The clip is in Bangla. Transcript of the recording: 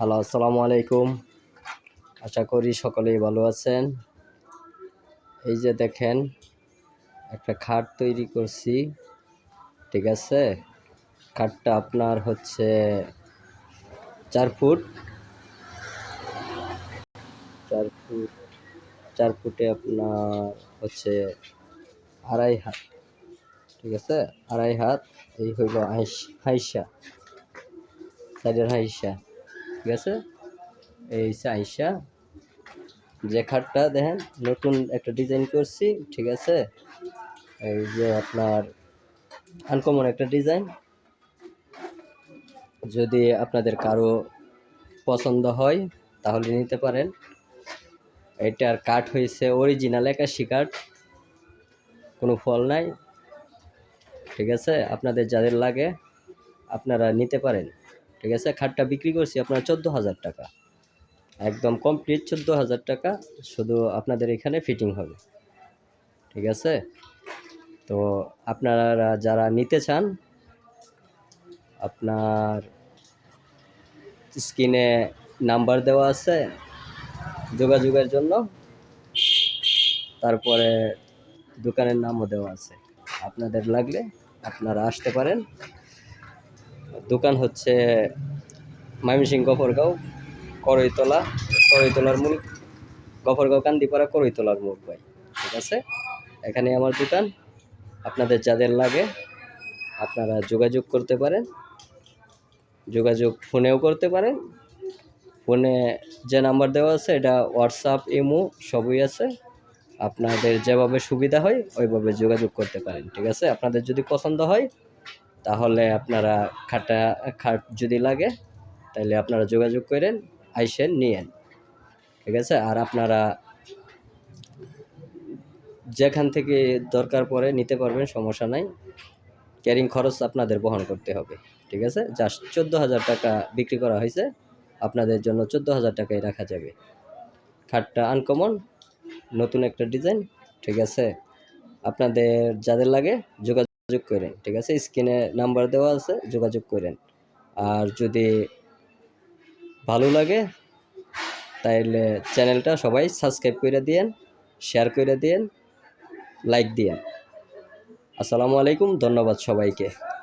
হ্যালো, আসসালামু আলাইকুম। আশা করি সকলেই ভালো আছেন। এই যে দেখেন, একটা খাট তৈরি করছি, ঠিক আছে? খাটটা আপনার হচ্ছে চার ফুট। চার ফুট, চার ফুটে আপনার হচ্ছে আড়াই হাত, ঠিক আছে? আড়াই হাত, এই হইল হাইসা, সাইডের হাইসা। ঠিক আছে? এই আইসা। যে খাটটা দেখেন, নতুন একটা ডিজাইন করছি, ঠিক আছে? এই যে আপনার আনকমন একটা ডিজাইন যদি আপনাদের কারও পছন্দ হয়, তাহলে নিতে পারেন। এটার কাঠ হয়েছে অরিজিনাল একাশি কাঠ। কোনো ফল নাই। ঠিক আছে? আপনাদের যাদের লাগে, আপনারা নিতে পারেন। ঠিক আছে? খাটটা বিক্রি করছি আপনার চোদ্দ হাজার টাকা। একদম কমপ্লিট চোদ্দ হাজার টাকা, শুধু আপনাদের এখানে ফিটিং হবে। ঠিক আছে? তো আপনারা যারা নিতে চান, আপনার স্ক্রিনে নাম্বার দেওয়া আছে যোগাযোগের জন্য। তারপরে দোকানের নামও দেওয়া আছে। আপনাদের লাগলে আপনারা আসতে পারেন। দোকান হচ্ছে ময়মনসিংহ গফরগাঁও করইতলা করইতলার মূল গফরগাঁও কান্দিপাড়া করইতলার মুখ ভাই। ঠিক আছে? এখানে আমার দোকান। আপনাদের যাদের লাগে, আপনারা যোগাযোগ করতে পারেন। যোগাযোগ ফোনেও করতে পারেন। ফোনে যে নাম্বার দেওয়া আছে, এটা হোয়াটসঅ্যাপ, ইমো সবই আছে। আপনাদের যেভাবে সুবিধা হয়, ওইভাবে যোগাযোগ করতে পারেন। ঠিক আছে? আপনাদের যদি পছন্দ হয় তাহলে আপনারা খাটা খাট যদি লাগে তাহলে আপনারা যোগাযোগ করেন আইসেন নিয়েন। ঠিক আছে? আর আপনারা যেখান থেকে দরকার পড়ে নিতে পারবেন, সমস্যা নাই। ক্যারিং খরচ আপনাদের বহন করতে হবে। ঠিক আছে? জাস্ট চোদ্দ হাজার টাকা বিক্রি করা হয়েছে। আপনাদের জন্য চোদ্দ হাজার টাকায় রাখা যাবে। খাটটা আনকমন নতুন একটা ডিজাইন ঠিক আছে? আপনাদের যাদের লাগে যোগাযোগ করেন, ঠিক আছে? স্ক্রিনে নাম্বার দেওয়া আছে, যোগাযোগ করেন। আর যদি ভালো লাগে, তাইলে চ্যানেলটা সবাই সাবস্ক্রাইব করে দিয়েন, শেয়ার করে দিয়েন, লাইক দিয়েন। আসসালামু আলাইকুম, ধন্যবাদ সবাইকে।